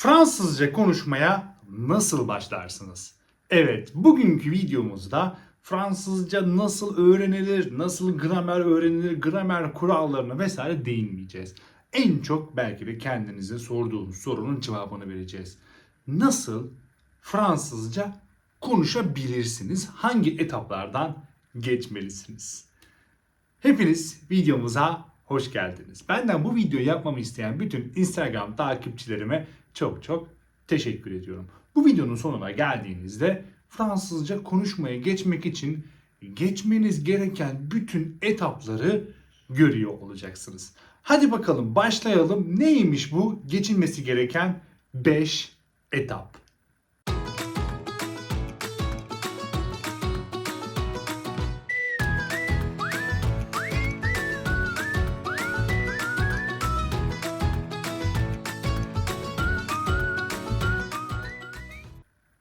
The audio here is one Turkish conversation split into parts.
Fransızca konuşmaya nasıl başlarsınız? Evet, bugünkü videomuzda Fransızca nasıl öğrenilir, nasıl gramer öğrenilir, gramer kurallarına vesaire değinmeyeceğiz. En çok belki de kendinize sorduğunuz sorunun cevabını vereceğiz. Nasıl Fransızca konuşabilirsiniz? Hangi etaplardan geçmelisiniz? Hepiniz videomuza hoş geldiniz. Benden bu videoyu yapmamı isteyen bütün Instagram takipçilerime çok çok teşekkür ediyorum. Bu videonun sonuna geldiğinizde Fransızca konuşmaya geçmek için geçmeniz gereken bütün etapları görüyor olacaksınız. Hadi bakalım başlayalım. Neymiş bu geçilmesi gereken 5 etap?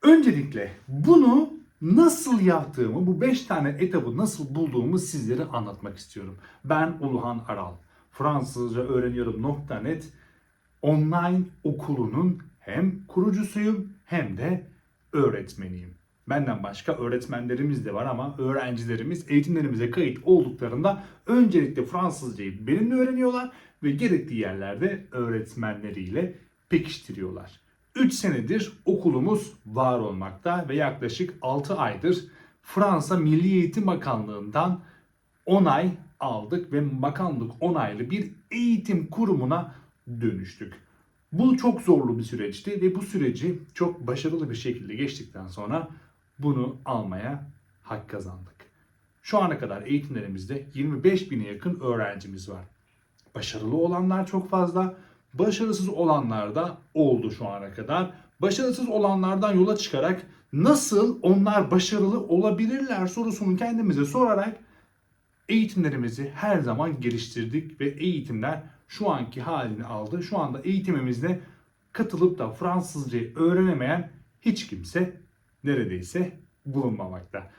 Öncelikle bunu nasıl yaptığımı, bu 5 tane etabı nasıl bulduğumu sizlere anlatmak istiyorum. Ben Uluhan Aral. Fransızca öğreniyorum.net online okulunun hem kurucusuyum hem de öğretmeniyim. Benden başka öğretmenlerimiz de var ama öğrencilerimiz eğitimlerimize kayıt olduklarında öncelikle Fransızcayı benimle öğreniyorlar ve gerektiği yerlerde öğretmenleriyle pekiştiriyorlar. 3 senedir okulumuz var olmakta ve yaklaşık 6 aydır Fransa Milli Eğitim Bakanlığı'ndan onay aldık ve bakanlık onaylı bir eğitim kurumuna dönüştük. Bu çok zorlu bir süreçti ve bu süreci çok başarılı bir şekilde geçtikten sonra bunu almaya hak kazandık. Şu ana kadar eğitimlerimizde 25 bine yakın öğrencimiz var. Başarılı olanlar çok fazla, başarısız olanlar da oldu şu ana kadar. Başarısız olanlardan yola çıkarak nasıl onlar başarılı olabilirler sorusunu kendimize sorarak eğitimlerimizi her zaman geliştirdik ve eğitimler şu anki halini aldı. Şu anda eğitimimizde katılıp da Fransızcayı öğrenemeyen hiç kimse neredeyse bulunmamakta.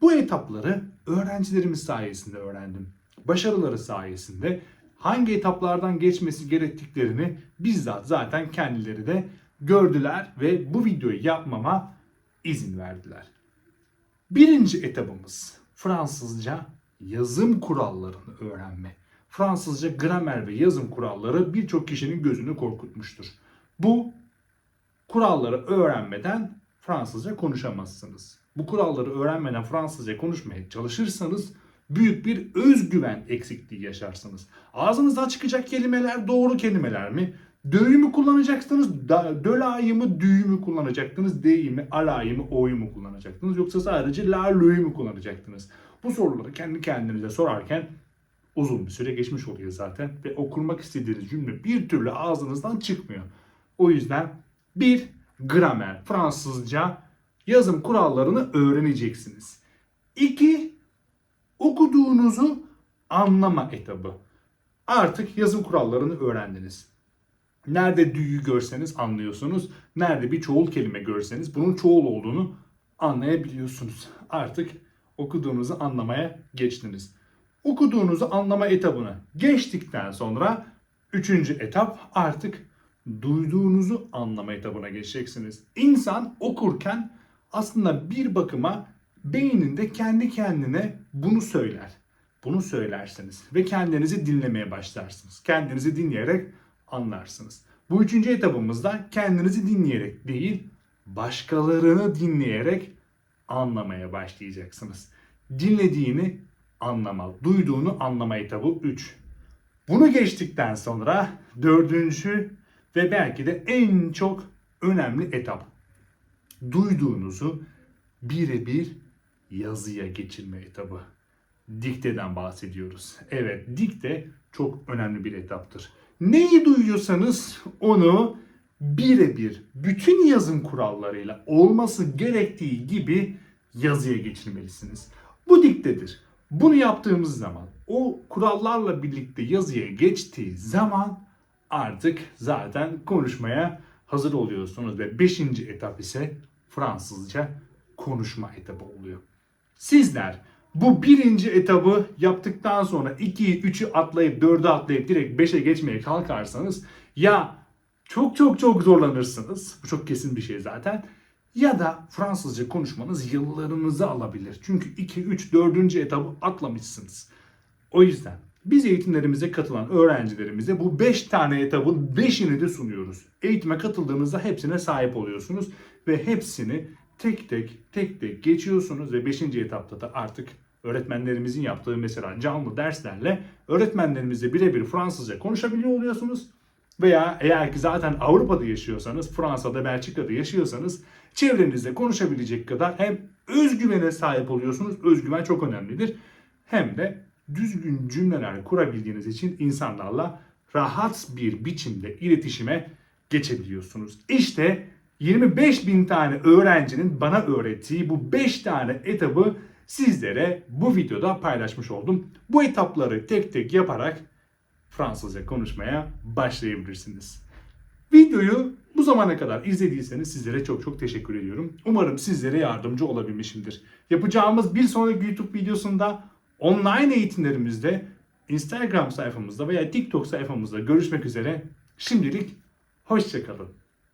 Bu etapları öğrencilerimiz sayesinde öğrendim. Başarıları sayesinde hangi etaplardan geçmesi gerektiklerini bizzat zaten kendileri de gördüler ve bu videoyu yapmama izin verdiler. Birinci etapımız Fransızca yazım kurallarını öğrenme. Fransızca gramer ve yazım kuralları birçok kişinin gözünü korkutmuştur. Bu kuralları öğrenmeden Fransızca konuşamazsınız. Bu kuralları öğrenmeden Fransızca konuşmaya çalışırsanız büyük bir özgüven eksikliği yaşarsınız. Ağzınızdan çıkacak kelimeler doğru kelimeler mi? Dö'yü mü kullanacaksınız? Döla'yı mı, dü'yü mü kullanacaktınız? D'yi mi, ala'yı mı, o'yu mu kullanacaktınız? Yoksa sadece la, lö'yü mü kullanacaktınız? Bu soruları kendi kendinize sorarken uzun bir süre geçmiş oluyor zaten. Ve okurmak istediğiniz cümle bir türlü ağzınızdan çıkmıyor. O yüzden bir gramer, Fransızca yazım kurallarını öğreneceksiniz. İki, okuduğunuzu anlama etabı. Artık yazım kurallarını öğrendiniz. Nerede dü'yü görseniz anlıyorsunuz. Nerede bir çoğul kelime görseniz bunun çoğul olduğunu anlayabiliyorsunuz. Artık okuduğunuzu anlamaya geçtiniz. Okuduğunuzu anlama etabını geçtikten sonra üçüncü etap artık duyduğunuzu anlama etabına geçeceksiniz. İnsan okurken aslında bir bakıma beyninde kendi kendine bunu söyler. Bunu söylersiniz ve kendinizi dinlemeye başlarsınız. Kendinizi dinleyerek anlarsınız. Bu üçüncü etapımızda kendinizi dinleyerek değil, başkalarını dinleyerek anlamaya başlayacaksınız. Dinlediğini anlama, duyduğunu anlama etabı 3. Bunu geçtikten sonra dördüncü ve belki de en çok önemli etap. Duyduğunuzu birebir yazıya geçirme etabı. Dikteden bahsediyoruz. Evet, dikte çok önemli bir etaptır. Neyi duyuyorsanız onu birebir bütün yazım kurallarıyla olması gerektiği gibi yazıya geçirmelisiniz. Bu diktedir. Bunu yaptığımız zaman o kurallarla birlikte yazıya geçtiği zaman artık zaten konuşmaya hazır oluyorsunuz ve 5. etap ise Fransızca konuşma etabı oluyor. Sizler bu birinci etabı yaptıktan sonra 2'yi 3'ü atlayıp 4'ü atlayıp direkt 5'e geçmeye kalkarsanız ya çok çok çok zorlanırsınız. Bu çok kesin bir şey zaten. Ya da Fransızca konuşmanız yıllarınızı alabilir. Çünkü 2, 3, 4. etabı atlamışsınız. O yüzden biz eğitimlerimize katılan öğrencilerimize bu 5 tane etabın 5'ini de sunuyoruz. Eğitime katıldığınızda hepsine sahip oluyorsunuz ve hepsini tek tek tek tek geçiyorsunuz ve 5. etapta da artık öğretmenlerimizin yaptığı mesela canlı derslerle öğretmenlerimizle birebir Fransızca konuşabiliyor oluyorsunuz. Veya eğer ki zaten Avrupa'da yaşıyorsanız, Fransa'da, Belçika'da yaşıyorsanız çevrenizde konuşabilecek kadar hem özgüvene sahip oluyorsunuz. Özgüven çok önemlidir. Hem de düzgün cümleler kurabildiğiniz için insanlarla rahat bir biçimde iletişime geçebiliyorsunuz. İşte 25 bin tane öğrencinin bana öğrettiği bu 5 tane etabı sizlere bu videoda paylaşmış oldum. Bu etapları tek tek yaparak Fransızca konuşmaya başlayabilirsiniz. Videoyu bu zamana kadar izlediyseniz sizlere çok çok teşekkür ediyorum. Umarım sizlere yardımcı olabilmişimdir. Yapacağımız bir sonraki YouTube videosunda online eğitimlerimizde Instagram sayfamızda veya TikTok sayfamızda görüşmek üzere. Şimdilik hoşçakalın.